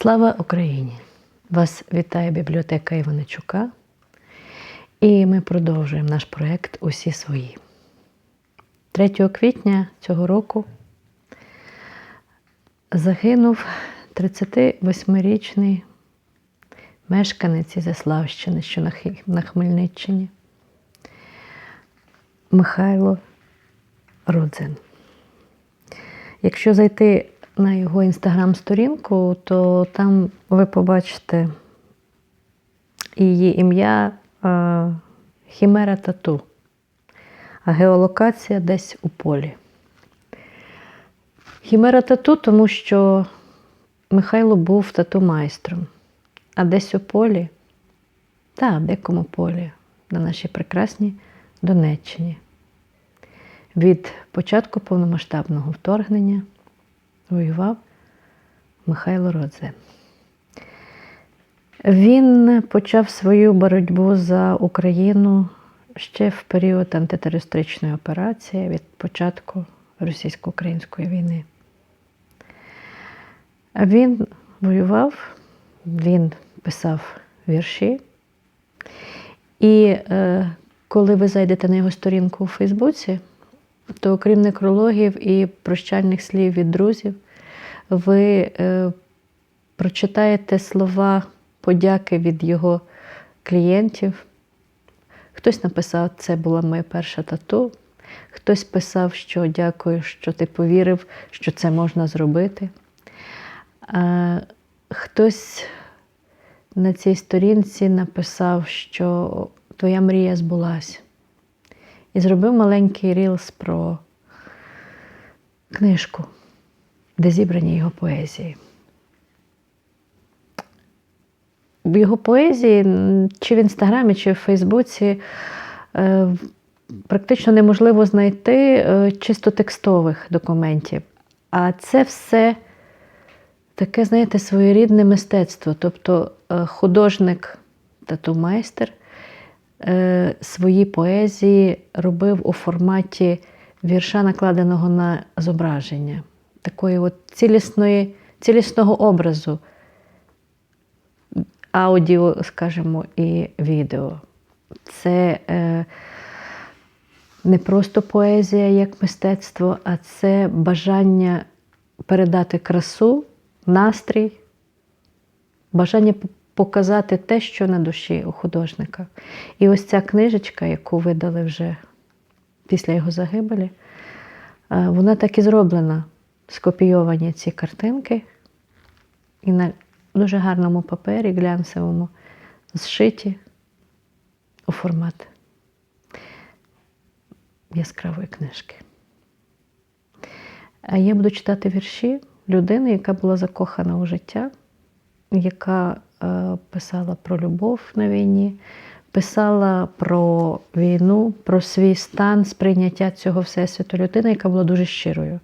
Слава Україні! Вас вітає бібліотека Іваничука. І ми продовжуємо наш проєкт Усі свої. 3 квітня цього року загинув 38-річний мешканець Ізяславщини, що на Хмельниччині, Михайло Рудзин. Якщо зайти на його інстаграм-сторінку, то там ви побачите її ім'я е, Хімера Тату, а геолокація десь у полі. Хімера Тату, тому що Михайло був тату-майстром, а десь у полі, та в декому полі, на нашій прекрасній Донеччині. Від початку повномасштабного вторгнення воював Михайло Родзе. Він почав свою боротьбу за Україну ще в період антитерористичної операції від початку російсько-української війни. Він воював, він писав вірші. І е, коли ви зайдете на його сторінку у Фейсбуці, то окрім некрологів і прощальних слів від друзів, ви е, прочитаєте слова подяки від його клієнтів. Хтось написав, це була моя перша тату. Хтось писав, що дякую, що ти повірив, що це можна зробити. А, хтось на цій сторінці написав, що твоя мрія збулась. І зробив маленький рілс про книжку, де зібрані його поезії. В його поезії, чи в інстаграмі, чи в Фейсбуці, е, практично неможливо знайти е, чисто текстових документів. А це все таке, знаєте, своєрідне мистецтво. Тобто е, художник, тату-майстер е, свої поезії робив у форматі вірша, накладеного на зображення, такої от цілісної, цілісного образу, аудіо, скажімо, і відео. Це е, не просто поезія як мистецтво, а це бажання передати красу, настрій, бажання показати те, що на душі у художника. І ось ця книжечка, яку видали вже після його загибелі, е, вона так і зроблена. Скопійовані ці картинки і на дуже гарному папері, глянцевому, зшиті у формат яскравої книжки. А я буду читати вірші людини, яка була закохана у життя, яка писала про любов на війні, писала про війну, про свій стан сприйняття цього всесвіту. Людина, яка була дуже щирою.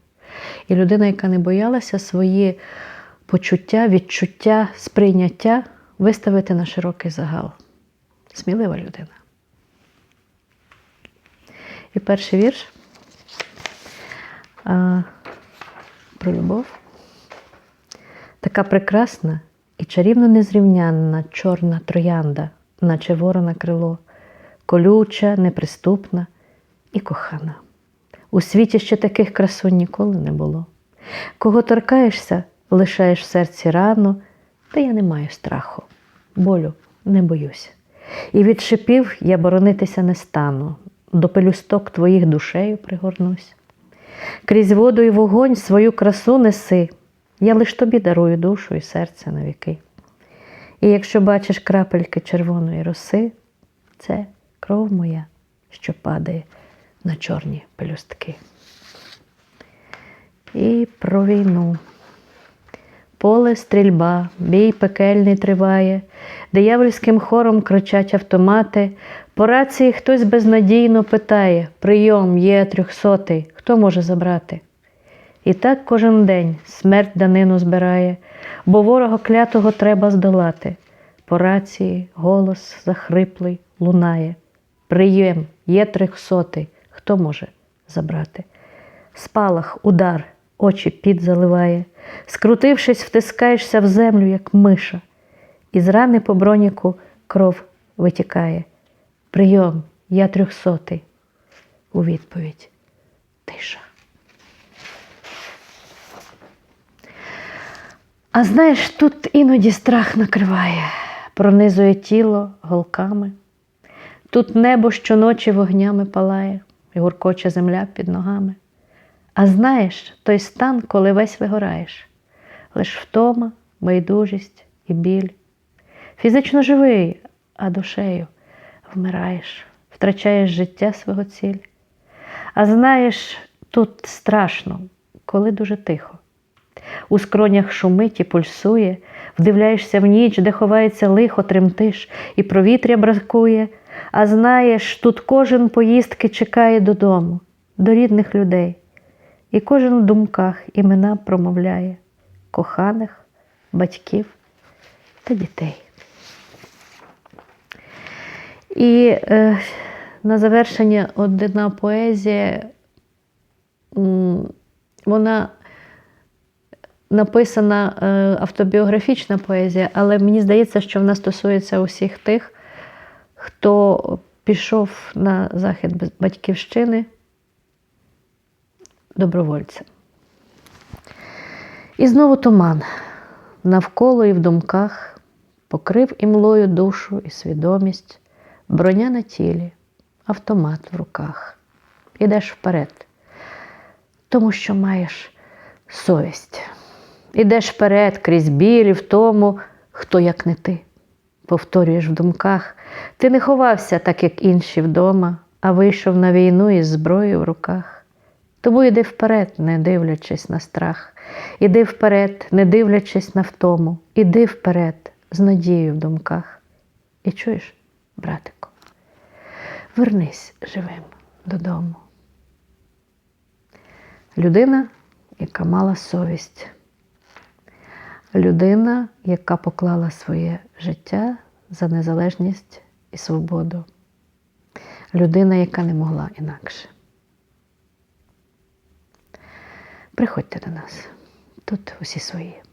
І людина, яка не боялася свої почуття, відчуття, сприйняття виставити на широкий загал. Смілива людина. І перший вірш а, про любов. Така прекрасна і чарівно незрівнянна чорна троянда, наче ворона крило, колюча, неприступна і кохана. У світі ще таких красунь ніколи не було. Кого торкаєшся, лишаєш в серці рану, та я не маю страху, болю не боюся. І від шипів я боронитися не стану, до пелюсток твоїх душею пригорнусь. Крізь воду і вогонь свою красу неси, я лиш тобі дарую душу і серце на віки. І якщо бачиш крапельки червоної роси, це кров моя, що падає на чорні пелюстки. І про війну. Поле стрільба, бій пекельний триває, диявольським хором кричать автомати. По рації хтось безнадійно питає: прийом є трьохсотий, хто може забрати? І так кожен день смерть данину збирає, бо ворога клятого треба здолати. По рації голос захриплий лунає. Прийом є трьохсотий, хто може забрати? Спалах, удар, очі під заливає, скрутившись, втискаєшся в землю, як миша, і з рани по броніку кров витікає. Прийом, я трьохсотий. У відповідь тиша. А знаєш, тут іноді страх накриває, пронизує тіло голками. Тут небо щоночі вогнями палає, і гуркоче земля під ногами. А знаєш, той стан, коли весь вигораєш, лиш втома, байдужість і біль. Фізично живий, а душею вмираєш, втрачаєш життя свого ціль. А знаєш, тут страшно, коли дуже тихо. У скронях шумить і пульсує, вдивляєшся в ніч, де ховається лихо, тремтиш, і провітря бракує. А знаєш, тут кожен поїздки чекає додому, до рідних людей, і кожен в думках імена промовляє коханих, батьків та дітей. І е, на завершення одна поезія, вона написана е, автобіографічна поезія, але мені здається, що вона стосується усіх тих, хто пішов на захід батьківщини добровольцем. І знову туман навколо і в думках покрив імлою душу і свідомість, броня на тілі, автомат в руках. Ідеш вперед, тому що маєш совість. Ідеш вперед крізь білі в тому, хто як не ти. Повторюєш в думках, ти не ховався так, як інші вдома, а вийшов на війну із зброєю в руках. Тому йди вперед, не дивлячись на страх. Іди вперед, не дивлячись на втому. Іди вперед з надією в думках. І чуєш, братику, вернись живим додому. Людина, яка мала совість. Людина, яка поклала своє життя за незалежність і свободу. Людина, яка не могла інакше. Приходьте до нас. Тут усі свої.